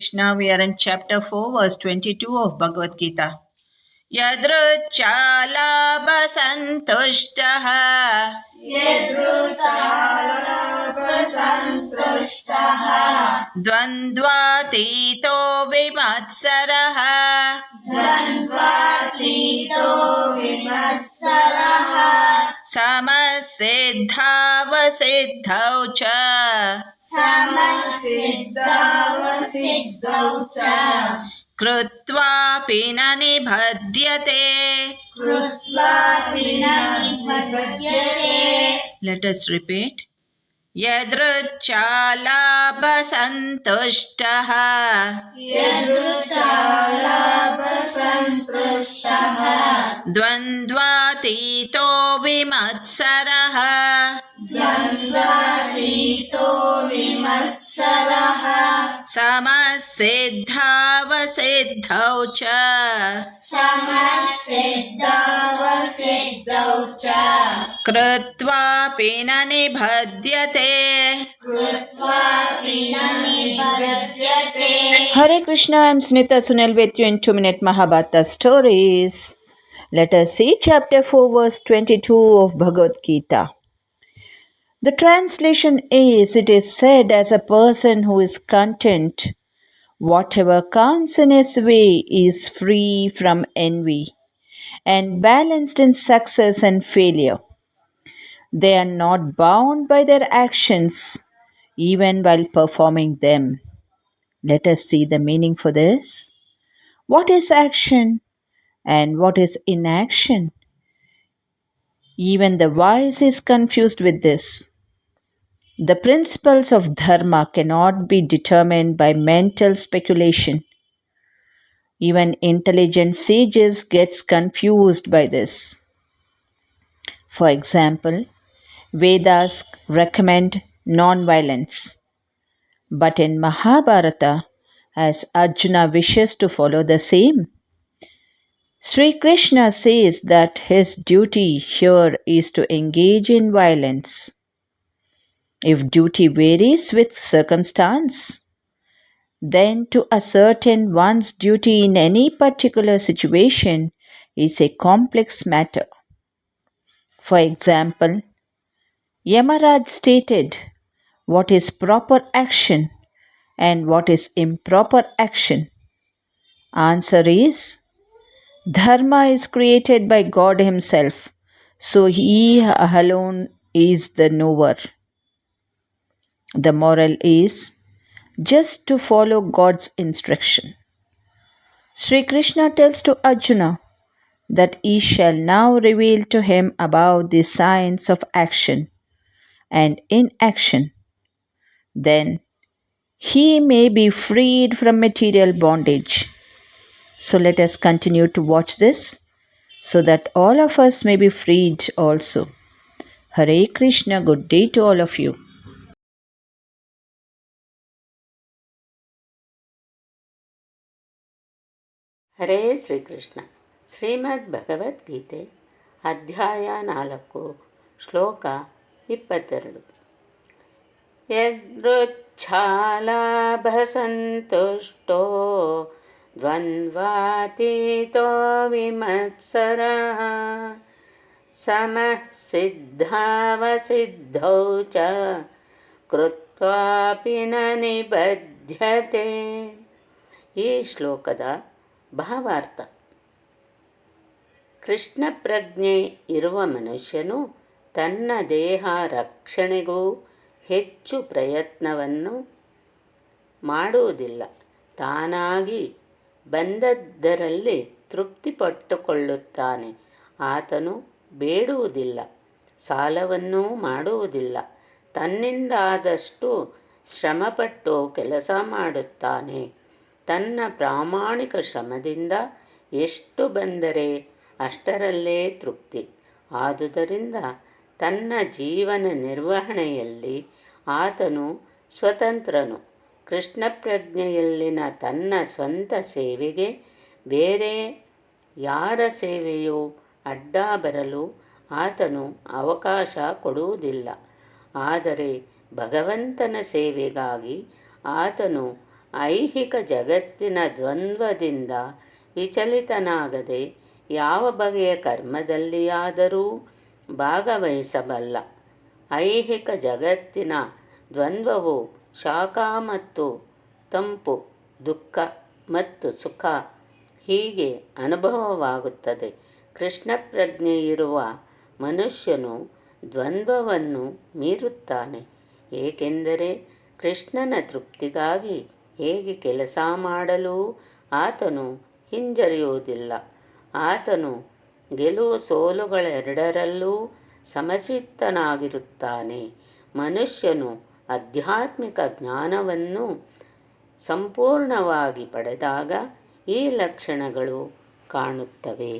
Krishna, we are in chapter 4, verse 22 of Bhagavad Gita. यदृच्छालाभसन्तुष्टः यदृच्छालाभसन्तुष्टः द्वन्द्वातीतो विमत्सरः द्वन्द्वातीतो विमत्सरः समसिद्धावसिद्धौ च। कृत्वापि न निबध्यते। कृत्वापि न निबध्यते। Let us repeat. यदृच्छालाभसन्तुष्टः। यदृच्छालाभसन्तुष्टः। द्वन्द्वातीतो विमत्सरः। द्वन्द्वातीतो विमत्सरः। समसिद्धावसिद्धौ च। समसिद्धावसिद्धौ च कृत्वापि न निबध्यते कृत्वापि न निबध्यते Hare Krishna, I am Snita Sunil with you in 2 Minute Mahabharata Stories. Let us see chapter 4, verse 22 of Bhagavad Gita. The translation is It is said as a person who is content, whatever comes in his way is free from envy and balanced in success and failure. They are not bound by their actions even while performing them. Let us see the meaning for this. What is action and what is inaction? Even the wise is confused with this. The principles of dharma cannot be determined by mental speculation. Even intelligent sages gets confused by this. For example, Vedas recommend non-violence, but in Mahabharata, as Arjuna wishes to follow the same, Sri Krishna says that his duty here is to engage in violence. If duty varies with circumstance, then to ascertain one's duty in any particular situation is a complex matter. For example, Yamaraj stated what is proper action and what is improper action. Answer is Dharma is created by God Himself, so He alone is the knower. The moral is just to follow God's instruction. Sri Krishna tells to Arjuna that he shall now reveal to him about the science of action and inaction. Then he may be freed from material bondage. So let us continue to watch this so that all of us may be freed also. Hare Krishna, good day to all of you. ಹರೇ ಶ್ರೀಕೃಷ್ಣ ಶ್ರೀಮದ್ ಭಗವದ್ಗೀತೆ ಅಧ್ಯಾಯ ನಾಲ್ಕು ಶ್ಲೋಕ ಇಪ್ಪತ್ತೆರಡು ಯದೃಚ್ಛಾಲಾಭಸಂತುಷ್ಟೋ ದ್ವಂದ್ವಾತೀತೋ ವಿಮತ್ಸರ ಸಮಃ ಸಿದ್ಧಾವಸಿದ್ಧೌ ಚ ಕೃತ್ವಾಪಿ ನ ನಿಬಧ್ಯತೆ ಈ ಶ್ಲೋಕದ ಭಾವಾರ್ಥ. ಕೃಷ್ಣ ಪ್ರಜ್ಞೆ ಇರುವ ಮನುಷ್ಯನು ತನ್ನ ದೇಹ ರಕ್ಷಣೆಗೂ ಹೆಚ್ಚು ಪ್ರಯತ್ನವನ್ನು ಮಾಡುವುದಿಲ್ಲ. ತಾನಾಗಿ ಬಂದದ್ದರಲ್ಲಿ ತೃಪ್ತಿಪಟ್ಟುಕೊಳ್ಳುತ್ತಾನೆ. ಆತನು ಬೇಡುವುದಿಲ್ಲ, ಸಾಲವನ್ನೂ ಮಾಡುವುದಿಲ್ಲ. ತನ್ನಿಂದಾದಷ್ಟು ಶ್ರಮಪಟ್ಟು ಕೆಲಸ ಮಾಡುತ್ತಾನೆ. ತನ್ನ ಪ್ರಾಮಾಣಿಕ ಶ್ರಮದಿಂದ ಎಷ್ಟು ಬಂದರೆ ಅಷ್ಟರಲ್ಲೇ ತೃಪ್ತಿ. ಆದುದರಿಂದ ತನ್ನ ಜೀವನ ನಿರ್ವಹಣೆಯಲ್ಲಿ ಆತನು ಸ್ವತಂತ್ರನು. ಕೃಷ್ಣ ಪ್ರಜ್ಞೆಯಲ್ಲಿನ ತನ್ನ ಸ್ವಂತ ಸೇವೆಗೆ ಬೇರೆ ಯಾರ ಸೇವೆಯೂ ಅಡ್ಡ ಬರಲು ಆತನು ಅವಕಾಶ ಕೊಡುವುದಿಲ್ಲ. ಆದರೆ ಭಗವಂತನ ಸೇವೆಗಾಗಿ ಆತನು ಐಹಿಕ ಜಗತ್ತಿನ ದ್ವಂದ್ವದಿಂದ ವಿಚಲಿತನಾಗದೆ ಯಾವ ಬಗೆಯ ಕರ್ಮದಲ್ಲಿಯಾದರೂ ಭಾಗವಹಿಸಬಲ್ಲ. ಐಹಿಕ ಜಗತ್ತಿನ ದ್ವಂದ್ವವು ಶಾಖ ಮತ್ತು ತಂಪು, ದುಃಖ ಮತ್ತು ಸುಖ ಹೀಗೆ ಅನುಭವವಾಗುತ್ತದೆ. ಕೃಷ್ಣ ಪ್ರಜ್ಞೆ ಇರುವ ಮನುಷ್ಯನು ದ್ವಂದ್ವವನ್ನು ಮೀರುತ್ತಾನೆ, ಏಕೆಂದರೆ ಕೃಷ್ಣನ ತೃಪ್ತಿಗಾಗಿ ಹೇಗೆ ಕೆಲಸ ಮಾಡಲು? ಆತನು ಹಿಂಜರಿಯುವುದಿಲ್ಲ. ಆತನು ಗೆಲುವು ಸೋಲುಗಳೆರಡರಲ್ಲೂ ಸಮಚಿತ್ತನಾಗಿರುತ್ತಾನೆ ಮನುಷ್ಯನು ಆಧ್ಯಾತ್ಮಿಕ ಜ್ಞಾನವನ್ನು ಸಂಪೂರ್ಣವಾಗಿ ಪಡೆದಾಗ ಈ ಲಕ್ಷಣಗಳು ಕಾಣುತ್ತವೆ.